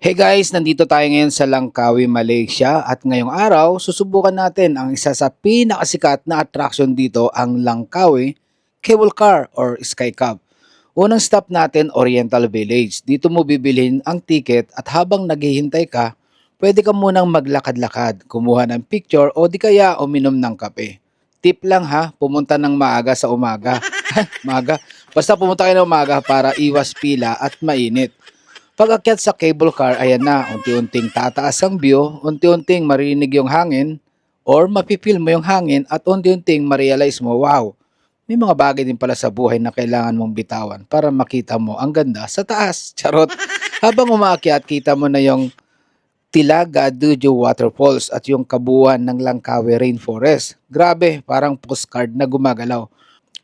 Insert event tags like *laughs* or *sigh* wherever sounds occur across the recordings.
Hey guys, nandito tayo ngayon sa Langkawi, Malaysia at ngayong araw susubukan natin ang isa sa pinakasikat na attraction dito ang Langkawi Cable Car or Sky Cab. Unang stop natin Oriental Village. Dito mo bibilhin ang ticket at habang naghihintay ka, pwede ka munang maglakad-lakad, kumuha ng picture o di kaya uminom ng kape. Tip lang ha, pumunta ng maaga sa umaga. *laughs* maaga. Basta pumunta kayo ng umaga para iwas pila at mainit. Pag akyat sa cable car, ayan na, unti-unting tataas ang view, unti-unting marinig yung hangin, or mapipil mo yung hangin at unti-unting marealize mo, wow, may mga bagay din pala sa buhay na kailangan mong bitawan para makita mo ang ganda sa taas. *laughs* Charot. Habang umaakyat, kita mo na yung Tilaga Dujo Waterfalls at yung kabuuan ng Langkawi Rainforest. Grabe, parang postcard na gumagalaw.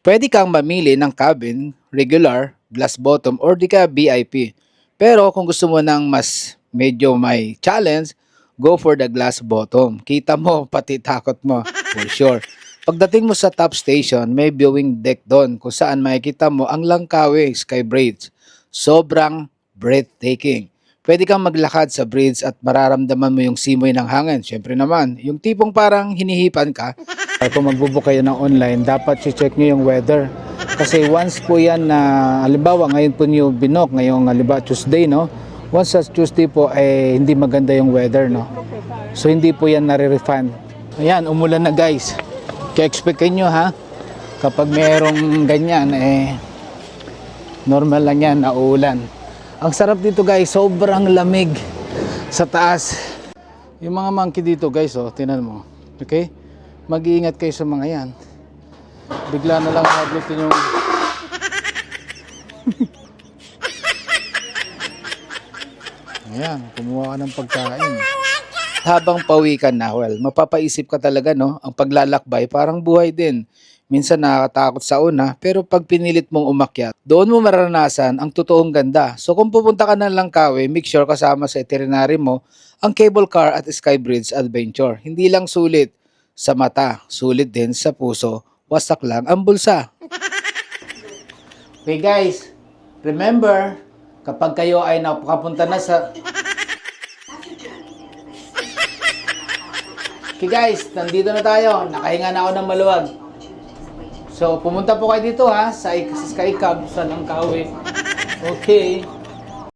Pwede kang mamili ng cabin, regular, glass bottom, or di ka VIP. Pero kung gusto mo ng mas medyo may challenge, go for the glass bottom. Kita mo, *laughs* pati takot mo, for sure. Pagdating mo sa top station, may viewing deck doon kung saan makikita mo ang Langkawi Sky Bridge. Sobrang breathtaking. Pwede kang maglakad sa bridge at mararamdaman mo yung simoy ng hangin. Siyempre naman, yung tipong parang hinihipan ka. *laughs* Kung magbubook kayo ng online, dapat check nyo yung weather. Kasi once po yan na, halimbawa ngayon po niyo binok, ngayong halimbawa Tuesday, no? Once sa Tuesday po, eh, hindi maganda yung weather, no? So hindi po yan nare-refund. Ayan, umulan na guys. Kaya expect nyo ha, kapag mayroong ganyan, eh, normal lang yan, nauulan. Ang sarap dito guys, sobrang lamig sa taas. Yung mga monkey dito guys, oh, tinan mo. Okay? Mag-iingat kayo sa mga yan. Bigla na lang hablutin yung... Ayan, kumuha ka ng pagkain. Habang pauwi ka na, well, mapapaisip ka talaga, no? Ang paglalakbay, parang buhay din. Minsan nakakatakot sa una, pero pag pinilit mong umakyat, doon mo maranasan ang totoong ganda. So kung pupunta ka ng Langkawi, make sure kasama sa itinerary mo ang cable car at sky bridge adventure. Hindi lang sulit sa mata, sulit din sa puso, wasak lang ang bulsa. *laughs* Okay guys, remember, kapag kayo ay nakapunta na sa... Okay guys, nandito na tayo. Nakahinga na ako ng maluwag. So, pumunta po kayo dito ha, sa, sa Cab sa Langkawi. Okay.